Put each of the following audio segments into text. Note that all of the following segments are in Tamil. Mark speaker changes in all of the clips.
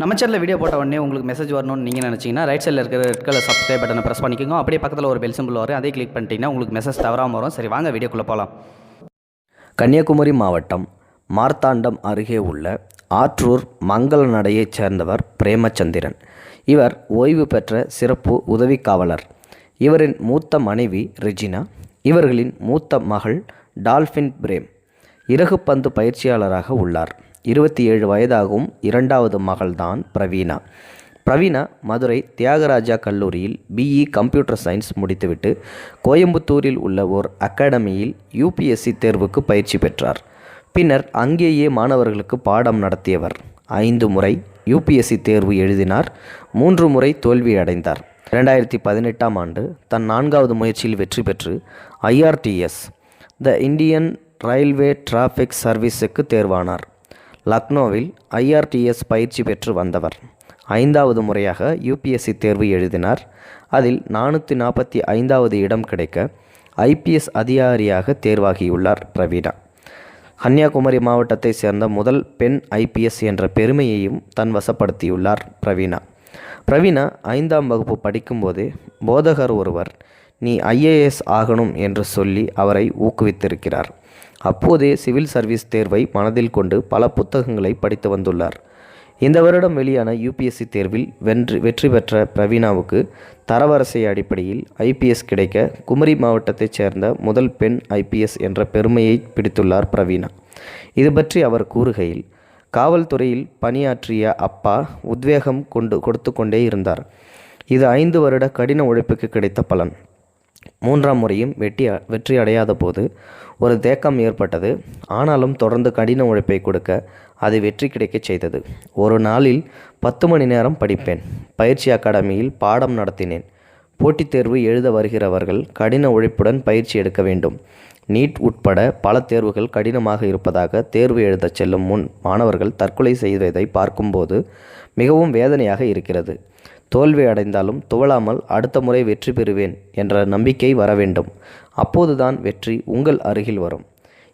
Speaker 1: நம்ம சேனலில் வீடியோ போட்ட உடனே உங்களுக்கு மெசேஜ் வரணும்னு நீங்கள் நினச்சிங்கன்னா ரைட் சைடில் இருக்கிற ரெட் கலர் சப்ஸ்கிரைப் பட்டனை ப்ரெஸ் பண்ணிக்கோங்க. அப்படியே பக்கத்தில் ஒரு பெல் சிம்பிள் வரும். அதே கிளிக் பண்ணிட்டீங்கன்னா உங்களுக்கு மெசேஜ் தவறாமல் வரும். சரி வாங்க வீடியோக்குள்ளே போகலாம்
Speaker 2: கன்னியாகுமரி மாவட்டம் மார்த்தாண்டம் அருகே உள்ள ஆற்றூர் மங்கள நடையைச் சேர்ந்தவர் பிரேமச்சந்திரன். இவர் ஓய்வு பெற்ற சிறப்பு உதவி காவலர் இவரின் மூத்த மனைவி ரெஜினா இவர்களின் மூத்த மகள் டால்ஃபின் பிரேம். இறகுப்பந்து பயிற்சியாளராக உள்ளார். இருபத்தி ஏழு வயதாகும் இரண்டாவது மகள்தான் பிரவீனா பிரவீனா மதுரை தியாகராஜா கல்லூரியில் பிஇ கம்ப்யூட்டர் சயின்ஸ் முடித்துவிட்டு கோயம்புத்தூரில் உள்ள ஓர் அகாடமியில் யூபிஎஸ்சி தேர்வுக்கு பயிற்சி பெற்றார். பின்னர் அங்கேயே மாணவர்களுக்கு பாடம் நடத்தியவர். ஐந்து முறை யூபிஎஸ்சி தேர்வு எழுதினார் மூன்று முறை தோல்வி அடைந்தார். இரண்டாயிரத்தி பதினெட்டாம் ஆண்டு தன் நான்காவது முயற்சியில் வெற்றி பெற்று IRTS the Indian railway traffic சர்வீஸுக்கு தேர்வானார். லக்னோவில் ஐஆர்டிஎஸ் பயிற்சி பெற்று வந்தவர். ஐந்தாவது முறையாக யூபிஎஸ்சி தேர்வு எழுதினார். அதில் நானூற்றி நாற்பத்தி ஐந்தாவது இடம் கிடைக்க ஐபிஎஸ் அதிகாரியாக தேர்வாகியுள்ளார் பிரவீனா கன்னியாகுமரி மாவட்டத்தை சேர்ந்த முதல் பெண் ஐபிஎஸ் என்ற பெருமையையும் தன் வசப்படுத்தியுள்ளார் பிரவீனா பிரவீனா ஐந்தாம் வகுப்பு படிக்கும்போதே போதகர் ஒருவர் நீ ஐஏஎஸ் ஆகணும் என்று சொல்லி அவரை ஊக்குவித்திருக்கிறார். அப்போதே சிவில் சர்வீஸ் தேர்வை மனதில் கொண்டு பல புத்தகங்களை படித்து வந்துள்ளார். இந்த வருடம் வெளியான யூபிஎஸ்சி தேர்வில் வென்று வெற்றி பெற்ற பிரவீனாவுக்கு தரவரிசை அடிப்படையில் ஐபிஎஸ் கிடைக்க குமரி மாவட்டத்தைச் சேர்ந்த முதல் பெண் ஐபிஎஸ் என்ற பெருமையை பிடித்துள்ளார் பிரவீனா இது பற்றி அவர் கூறுகையில் காவல்துறையில் பணியாற்றிய அப்பா உத்வேகம் கொண்டு கொடுத்து கொண்டே இருந்தார். இது ஐந்து வருட கடின உழைப்புக்கு கிடைத்த பலன். மூன்றாம் முறையும் வெற்றி வெற்றி அடையாத போது ஒரு தேக்கம் ஏற்பட்டது. ஆனாலும் தொடர்ந்து கடின உழைப்பை கொடுக்க அது வெற்றி கிடைக்கச் செய்தது. ஒரு நாளில் பத்து மணி நேரம் படிப்பேன். பயிற்சி அகாடமியில் பாடம் நடத்தினேன். போட்டித் தேர்வு எழுத வருகிறவர்கள் கடின உழைப்புடன் பயிற்சி எடுக்க வேண்டும். நீட் உட்பட பல தேர்வுகள் கடினமாக இருப்பதாக தேர்வு எழுதச் செல்லும் முன் மாணவர்கள் தற்கொலை செய்வதை பார்க்கும்போது மிகவும் வேதனையாக இருக்கிறது. தோல்வி அடைந்தாலும் துவளாமல் அடுத்த முறை வெற்றி பெறுவேன் என்ற நம்பிக்கை வர வேண்டும். அப்போதுதான் வெற்றி உங்கள் அருகில் வரும்.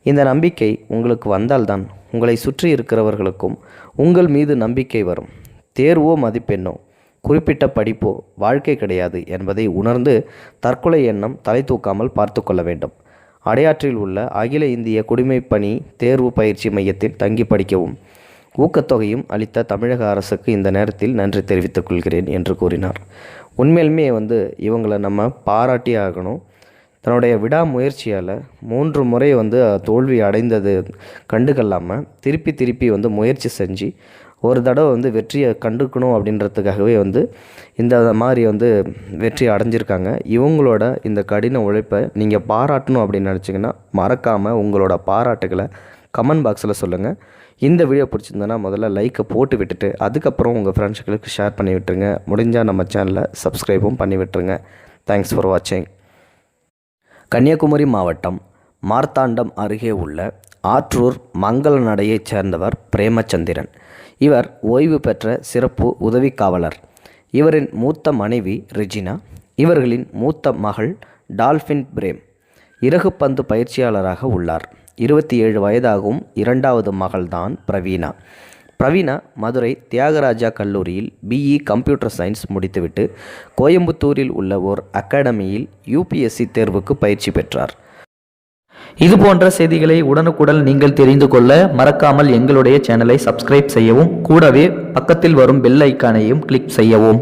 Speaker 2: இந்த நம்பிக்கை உங்களுக்கு வந்தால்தான் உங்களை சுற்றி இருக்கிறவர்களுக்கும் உங்கள் மீது நம்பிக்கை வரும். தேர்வோ மதிப்பெண்ணோ குறிப்பிட்ட படிப்போ வாழ்க்கை கிடையாது என்பதை உணர்ந்து தற்கொலை எண்ணம் தலை தூக்காமல் பார்த்து கொள்ள வேண்டும். அடையாற்றில் உள்ள அகில இந்திய குடிமைப்பணி தேர்வு பயிற்சி மையத்தில் தங்கி படிக்கவும். ஊக்கத்தொகையும் அளித்த தமிழக அரசுக்கு இந்த நேரத்தில் நன்றி தெரிவித்துக் கொள்கிறேன் என்று கூறினார். உண்மையிலுமே வந்து இவங்களை நம்ம பாராட்டி ஆகணும். தன்னுடைய விடாமுயற்சியால் மூன்று முறை வந்து தோல்வி அடைந்தது கண்டுகொள்ளாமல் திருப்பி திருப்பி வந்து முயற்சி செஞ்சு ஒரு தடவை வந்து வெற்றியை கண்டுக்கணும் அப்படின்றதுக்காகவே வந்து இந்த மாதிரி வந்து வெற்றி அடைஞ்சிருக்காங்க. இவங்களோட இந்த கடின உழைப்பை நீங்கள் பாராட்டணும் அப்படின்னு நினச்சிங்கன்னா மறக்காமல் உங்களோட பாராட்டுகளை கமெண்ட் பாக்ஸில் சொல்லுங்கள் இந்த வீடியோ பிடிச்சிருந்தனா முதல்ல லைக்கை போட்டு விட்டுட்டு அதுக்கப்புறம் உங்கள் ஃப்ரெண்ட்ஸுகளுக்கு ஷேர் பண்ணி விட்டுருங்க. முடிஞ்சால் நம்ம சேனலை சப்ஸ்கிரைபும் பண்ணி விட்டுருங்க. தேங்க்ஸ் ஃபார் வாட்சிங் கன்னியாகுமரி மாவட்டம் மார்த்தாண்டம் அருகே உள்ள ஆற்றூர் மங்கள நடையைச் சேர்ந்தவர் பிரேமச்சந்திரன். இவர் ஓய்வு பெற்ற சிறப்பு உதவி காவலர். இவரின் மூத்த மனைவி ரெஜினா இவர்களின் மூத்த மகள் டால்ஃபின் பிரேம். இறகுப்பந்து பயிற்சியாளராக உள்ளார். இருபத்தி ஏழு வயதாகும் இரண்டாவது மகள்தான் பிரவீனா பிரவீனா மதுரை தியாகராஜா கல்லூரியில் பிஇ கம்ப்யூட்டர் சயின்ஸ் முடித்துவிட்டு கோயம்புத்தூரில் உள்ள ஓர் அகாடமியில் யூபிஎஸ்சி தேர்வுக்கு பயிற்சி பெற்றார்.
Speaker 1: இது போன்ற செய்திகளை உடனுக்குடன் நீங்கள் தெரிந்து கொள்ள மறக்காமல் எங்களுடைய சேனலை சப்ஸ்கிரைப் செய்யவும் கூடவே பக்கத்தில் வரும் பெல் ஐக்கானையும் கிளிக் செய்யவும்.